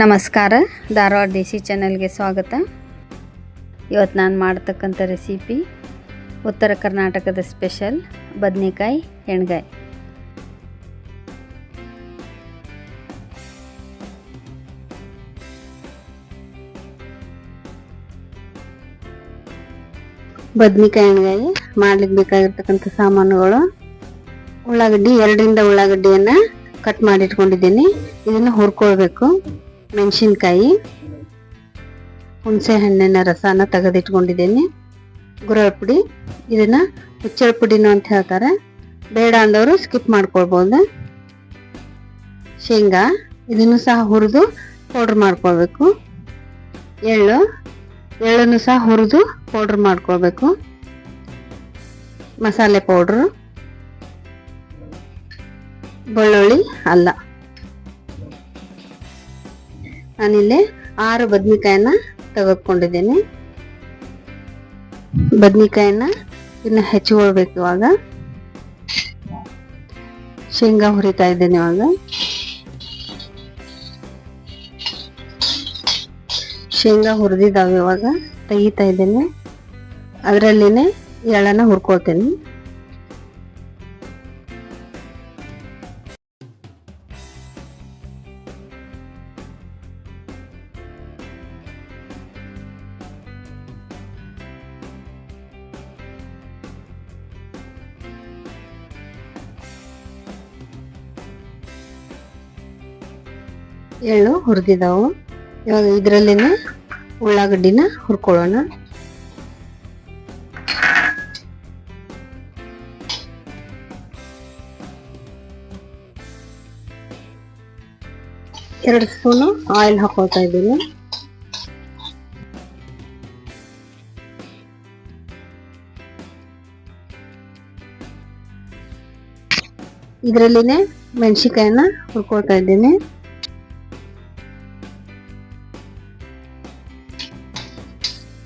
ನಮಸ್ಕಾರ. ಧಾರವಾಡ ದೇಸಿ ಚಾನಲ್ಗೆ ಸ್ವಾಗತ. ಇವತ್ತು ನಾನು ಮಾಡ್ತಕ್ಕಂಥ ರೆಸಿಪಿ ಉತ್ತರ ಕರ್ನಾಟಕದ ಸ್ಪೆಷಲ್ ಬದನೆಕಾಯಿ ಎಣ್ಗಾಯಿ. ಬದ್ನಿಕಾಯಿ ಎಣ್ಗಾಯಿ ಮಾಡ್ಲಿಕ್ಕೆ ಬೇಕಾಗಿರ್ತಕ್ಕಂಥ ಸಾಮಾನುಗಳು. ಉಳ್ಳಾಗಡ್ಡಿ, ಎರಡರಿಂದ ಉಳ್ಳಾಗಡ್ಡಿಯನ್ನು ಕಟ್ ಮಾಡಿಟ್ಕೊಂಡಿದ್ದೀನಿ ಇದನ್ನು ಹುರ್ಕೊಳ್ಬೇಕು. ಮೆಣಸಿನ್ಕಾಯಿ ಹುಣಸೆ ಹಣ್ಣಿನ ರಸನ ತೆಗೆದಿಟ್ಕೊಂಡಿದ್ದೀನಿ. ಗುರಳ ಪುಡಿ ಇದನ್ನು ಹುಚ್ಚಳ ಪುಡಿನೂ ಅಂತ ಹೇಳ್ತಾರೆ. ಬೇಡ ಅಂದವರು ಸ್ಕಿಪ್ ಮಾಡ್ಕೊಳ್ಬೋದು. ಶೇಂಗಾ, ಇದನ್ನು ಸಹ ಹುರಿದು ಪೌಡ್ರ್ ಮಾಡ್ಕೊಳ್ಬೇಕು. ಎಳ್ಳು, ಎಳ್ಳನ್ನು ಸಹ ಹುರಿದು ಪೌಡ್ರ್ ಮಾಡ್ಕೊಳ್ಬೇಕು. ಮಸಾಲೆ ಪೌಡ್ರು ಬೆಳ್ಳುಳ್ಳಿ, ಅಲ್ಲ. ನಾನಿಲ್ಲಿ ಆರು ಬದ್ನಿಕಾಯನ್ನ ತೆಗೆದುಕೊಂಡಿದ್ದೀನಿ. ಬದ್ನಿಕಾಯನ್ನ ಇನ್ನು ಹೆಚ್ಚಿಕೊಳ್ಬೇಕು ಇವಾಗ. ಶೇಂಗಾ ಹುರಿತಾ ಇದ್ದೇನೆ ಇವಾಗ. ಶೇಂಗಾ ಹುರಿದಿದ್ದಾವೆ ಇವಾಗ, ತೆಗಿತಾ ಇದ್ದೇನೆ. ಅದರಲ್ಲಿನೇ ಎಳ್ಳನ್ನ ಹುರ್ಕೊಳ್ತೇನೆ. ಎಳ್ಳು ಹುರಿದಿದ್ದಾವು ಇವಾಗ ಇದರಲ್ಲಿನೇ ಉಳ್ಳಾಗಡ್ಡಿನ ಹುರ್ಕೊಳ್ಳೋಣ. ಎರಡು ಸ್ಪೂನು ಆಯಿಲ್ ಹಾಕೋತಾ ಇದ್ದೀನಿ. ಇದರಲ್ಲಿನೇ ಮೆಣಸಿಕಾಯನ್ನ ಹುರ್ಕೊಳ್ತಾ ಇದ್ದೀನಿ.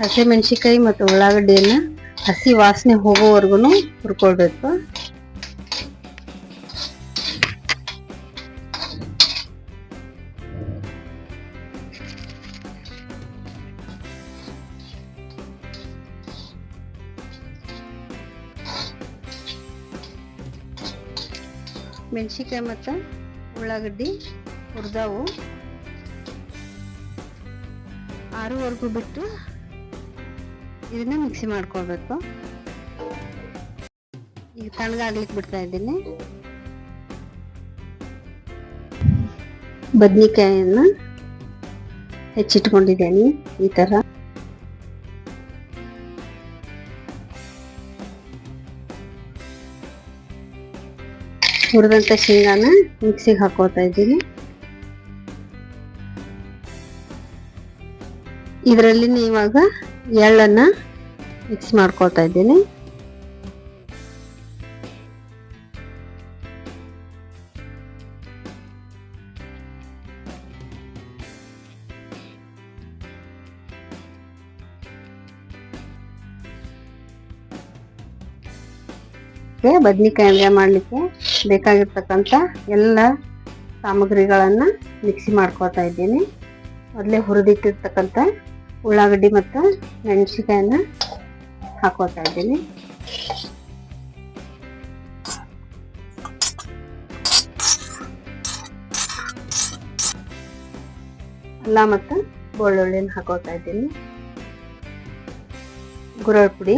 ಹಸಿ ಮೆಣಸಿಕಾಯಿ ಮತ್ತು ಉಳ್ಳಾಗಡ್ಡಿಯನ್ನ ಹಸಿ ವಾಸನೆ ಹೋಗೋವರೆಗೂ ಹುರ್ಕೊಳ್ಬೇಕು. ಮೆಣಸಿಕಾಯಿ ಮತ್ತು ಉಳ್ಳಾಗಡ್ಡಿ ಹುರಿದಾವು. ಆರುವರೆಗೂ ಬಿಟ್ಟು ಇದನ್ನ ಮಿಕ್ಸಿ ಮಾಡ್ಕೋಬೇಕು. ಈಗ ತಣ್ಣಗಾಗ್ಲಿಕ್ಕೆ ಬಿಡ್ತಾ ಇದ್ದೀನಿ. ಬದ್ನಿಕಾಯಿಯನ್ನ ಹೆಚ್ಚಿಟ್ಕೊಂಡಿದ್ದೀನಿ ಈ ತರ. ಹುರಿದಂತ ಶೇಂಗಾನ ಮಿಕ್ಸಿಗೆ ಹಾಕೋತಾ ಇದ್ದೀನಿ. ಇದರಲ್ಲಿ ಇವಾಗ ಎಳ್ಳನ್ನ ಮಿಕ್ಸ್ ಮಾಡ್ಕೊಳ್ತಾ ಇದ್ದೀನಿ. ಬದ್ನಿಕಾಯಿ ಅಡುಗೆ ಮಾಡಲಿಕ್ಕೆ ಬೇಕಾಗಿರ್ತಕ್ಕಂಥ ಎಲ್ಲ ಸಾಮಗ್ರಿಗಳನ್ನ ಮಿಕ್ಸಿ ಮಾಡ್ಕೊಳ್ತಾ ಇದ್ದೀನಿ. ಮೊದಲೇ ಹುರಿದಿಟ್ಟಿರ್ತಕ್ಕಂಥ ಉಳ್ಳಾಗಡ್ಡಿ ಮತ್ತು ಮೆಣಸಿಕಾಯನ್ನ ಹಾಕೋತಾ ಇದ್ದೀನಿ. ಅಲ್ಲ ಮತ್ತು ಬೆಳ್ಳುಳ್ಳಿನ ಹಾಕೋತಾ ಇದ್ದೀನಿ. ಗುರಳ್ ಪುಡಿ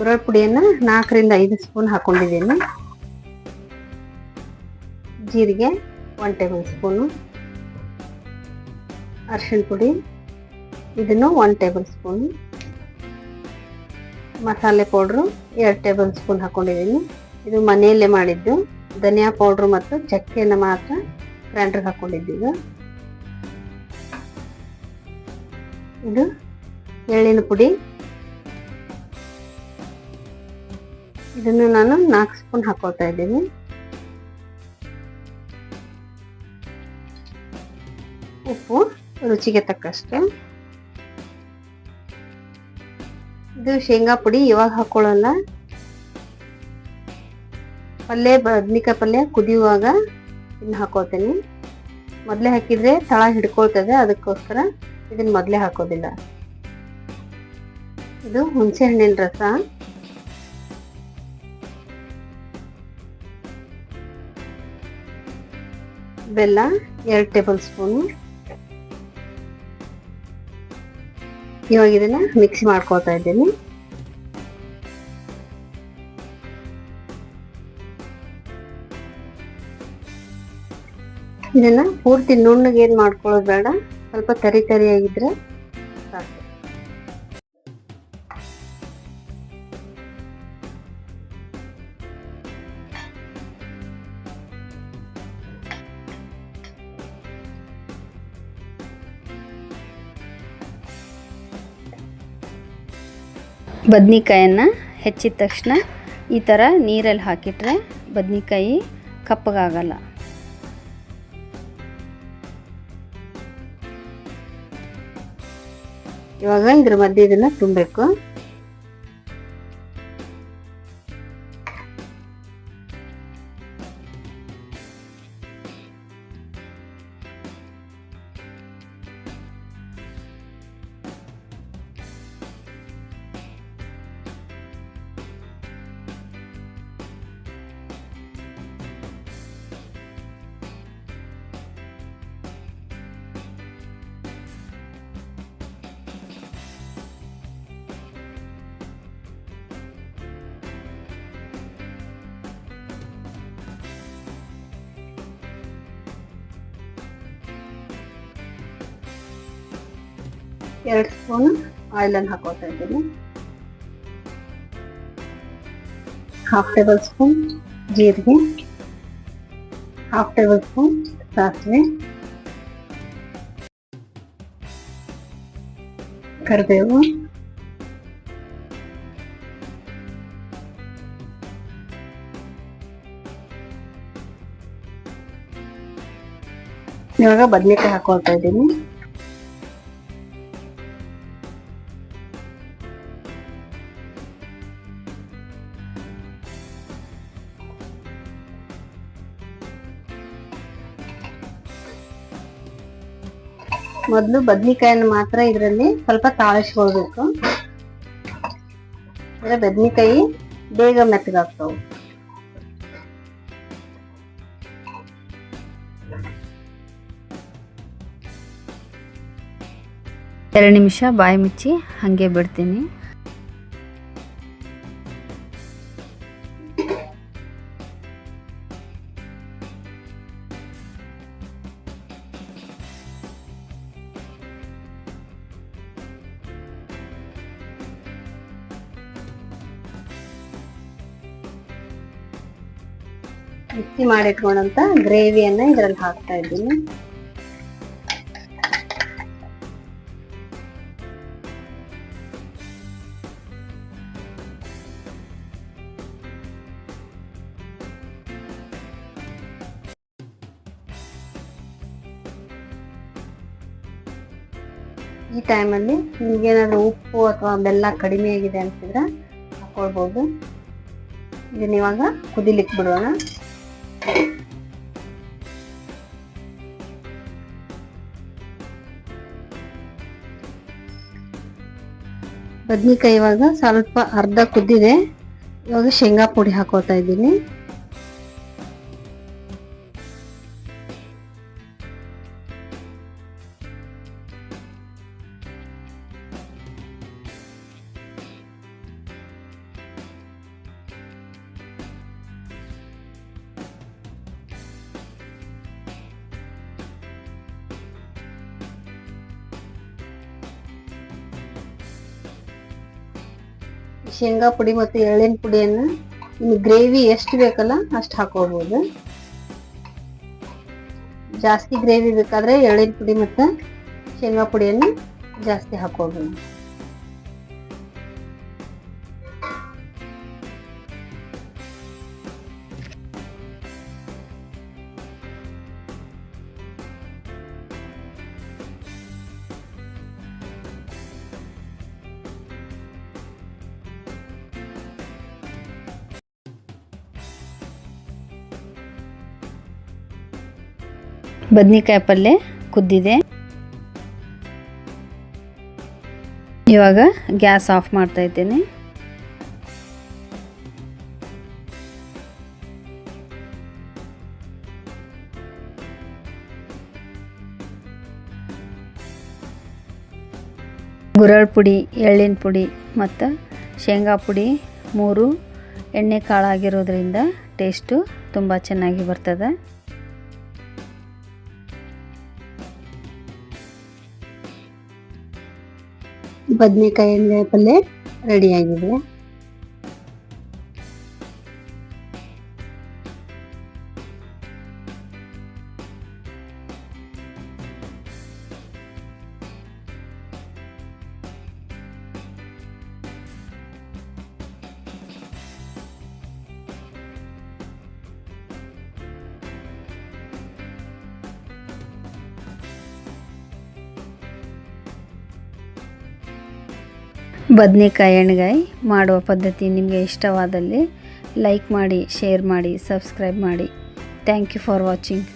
ಗುರಳ್ ಪುಡಿಯನ್ನ ನಾಲ್ಕರಿಂದ ಐದು ಸ್ಪೂನ್ ಹಾಕೊಂಡಿದ್ದೀನಿ. ಜೀರಿಗೆ ಒನ್ ಟೇಬಲ್ ಸ್ಪೂನು. ಅರಿಶಿಣ ಪುಡಿ. ಇದನ್ನು ಒನ್ ಟೇಬಲ್ ಸ್ಪೂನು. ಮಸಾಲೆ ಪೌಡ್ರು ಎರಡು ಟೇಬಲ್ ಸ್ಪೂನ್ ಹಾಕೊಂಡಿದ್ದೀನಿ. ಇದು ಮನೆಯಲ್ಲೇ ಮಾಡಿದ್ದು. ಧನಿಯಾ ಪೌಡ್ರು ಮತ್ತು ಚಕ್ಕೆಯನ್ನು ಮಾತ್ರ ಗ್ರೈಂಡ್ರಿಗೆ ಹಾಕೊಂಡಿದ್ದೀವಿ. ಇದು ಎಳ್ಳಿನ ಪುಡಿ. ಇದನ್ನು ನಾನು ನಾಲ್ಕು ಸ್ಪೂನ್ ಹಾಕೋತಾ ಇದ್ದೀನಿ. ಉಪ್ಪು ರುಚಿಗೆ ತಕ್ಕಷ್ಟು. ಇದು ಶೇಂಗಾ ಪುಡಿ ಇವಾಗ ಹಾಕೊಳ್ಳಲ್ಲ. ಪಲ್ಯ, ಬದ್ನಿಕಾಯಿ ಪಲ್ಯ ಕುದಿಯುವಾಗ ಇನ್ನು ಹಾಕೋತೀನಿ ಮೊದಲೇ ಹಾಕಿದ್ರೆ ತಳ ಹಿಡ್ಕೊಳ್ತದೆ, ಅದಕ್ಕೋಸ್ಕರ ಇದನ್ನ ಮೊದಲೇ ಹಾಕೋದಿಲ್ಲ. ಇದು ಹುಣಸೆ ಹಣ್ಣಿನ ರಸ. ಬೆಲ್ಲ, ಎರಡು ಟೇಬಲ್ ಸ್ಪೂನು. ಇವಾಗ ಇದನ್ನ ಮಿಕ್ಸ್ ಮಾಡ್ಕೊತಾ ಇದ್ದೀನಿ. ಇದನ್ನ ಪೂರ್ತಿ ನುಣ್ಣಗೆ ಏನ್ ಮಾಡ್ಕೊಳ್ಳೋದು ಬೇಡ, ಸ್ವಲ್ಪ ತರಿ ತರಿಯಾಗಿದ್ರೆ ಬದ್ನಿಕಾಯನ್ನು ಹೆಚ್ಚಿದ ತಕ್ಷಣ ಈ ಥರ ನೀರಲ್ಲಿ ಹಾಕಿಟ್ರೆ ಬದ್ನಿಕಾಯಿ ಕಪ್ಪಗಾಗಲ್ಲ. ಇವಾಗ ಇದ್ರ ಮಧ್ಯೆ ಇದನ್ನು ತುಂಬಬೇಕು. ಎರಡು ಸ್ಪೂನ್ ಆಯಿಲ್ ಅನ್ನು ಹಾಕೋತಾ ಇದ್ದೀನಿ. ಹಾಫ್ ಟೇಬಲ್ ಸ್ಪೂನ್ ಜೀರಿಗೆ. ಹಾಫ್ ಟೇಬಲ್ ಸ್ಪೂನ್ ಸಾಸಿವೆ. ಕರಿಬೇವು. ಇವಾಗ ಬದನೆಕಾಯಿ ಹಾಕೊಳ್ತಾ ಇದ್ದೀನಿ. ಮೊದಲು ಬದ್ನಿಕಾಯನ್ನು ಮಾತ್ರ ಇದರಲ್ಲಿ ಸ್ವಲ್ಪ ತಾಳಿಸ್ಕೊಳ್ಬೇಕು. ಅಂದ್ರೆ ಬದ್ನಿಕಾಯಿ ಬೇಗ ಮೆತ್ತಗಾಗ್ತವೆ. ಎರಡು ನಿಮಿಷ ಬಾಯಿ ಮುಚ್ಚಿ ಹಾಗೆ ಬಿಡ್ತೀನಿ. ಮಿಕ್ಸಿ ಮಾಡಿಟ್ಕೊಂಡಂತ ಗ್ರೇವಿಯನ್ನ ಇದ್ರಲ್ಲಿ ಹಾಕ್ತಾ ಇದ್ದೀನಿ. ಈ ಟೈಮಲ್ಲಿ ನಿಮ್ಗೇನಾದ್ರೂ ಉಪ್ಪು ಅಥವಾ ಬೆಲ್ಲ ಕಡಿಮೆ ಆಗಿದೆ ಅನ್ಸಿದ್ರೆ ಹಾಕೊಳ್ಬೋದು. ಇದನ್ನ ಇವಾಗ ಕುದಿಲಿಕ್ಕೆ ಬಿಡೋಣ. ಬದ್ನಿಕಾಯಿ ಇವಾಗ ಸ್ವಲ್ಪ ಅರ್ಧ ಕುದ್ದಿದೆ. ಇವಾಗ ಶೇಂಗಾ ಪುಡಿ ಹಾಕೋತಾ ಇದ್ದೀನಿ. ಶೇಂಗಾ ಪುಡಿ ಮತ್ತು ಎಳ್ಳಿನ ಪುಡಿಯನ್ನ ನಿಮ್ಗೆ ಗ್ರೇವಿ ಎಷ್ಟು ಬೇಕಲ್ಲ ಅಷ್ಟು ಹಾಕೋಬಹುದು ಜಾಸ್ತಿ ಗ್ರೇವಿ ಬೇಕಾದ್ರೆ ಎಳ್ಳಿನ ಪುಡಿ ಮತ್ತು ಶೇಂಗಾ ಪುಡಿಯನ್ನು ಜಾಸ್ತಿ ಹಾಕೋಬಹುದು ಬದ್ನಿಕಾಯಿ ಪಲ್ಯ ಕುದ್ದಿದೆ. ಇವಾಗ ಗ್ಯಾಸ್ ಆಫ್ ಮಾಡ್ತಾ ಇದ್ದೇನೆ. ಗುರಳ್ ಪುಡಿ, ಎಳ್ಳಿನ ಪುಡಿ ಮತ್ತು ಶೇಂಗಾ ಪುಡಿ ಮೂರು ಎಣ್ಣೆ ಕಾಳಾಗಿರೋದ್ರಿಂದ ಟೇಸ್ಟು ತುಂಬ ಚೆನ್ನಾಗಿ ಬರ್ತದೆ. ಬದ್ನೆಕಾಯಿ ಪಲ್ಯ ರೆಡಿ ಬದನೆಕಾಯಿ ಎಣ್ಗಾಯಿ ಮಾಡುವ ಪದ್ಧತಿ ನಿಮಗೆ ಇಷ್ಟವಾದಲ್ಲಿ ಲೈಕ್ ಮಾಡಿ ಶೇರ್ ಮಾಡಿ ಸಬ್ಸ್ಕ್ರೈಬ್ ಮಾಡಿ. Thank you for watching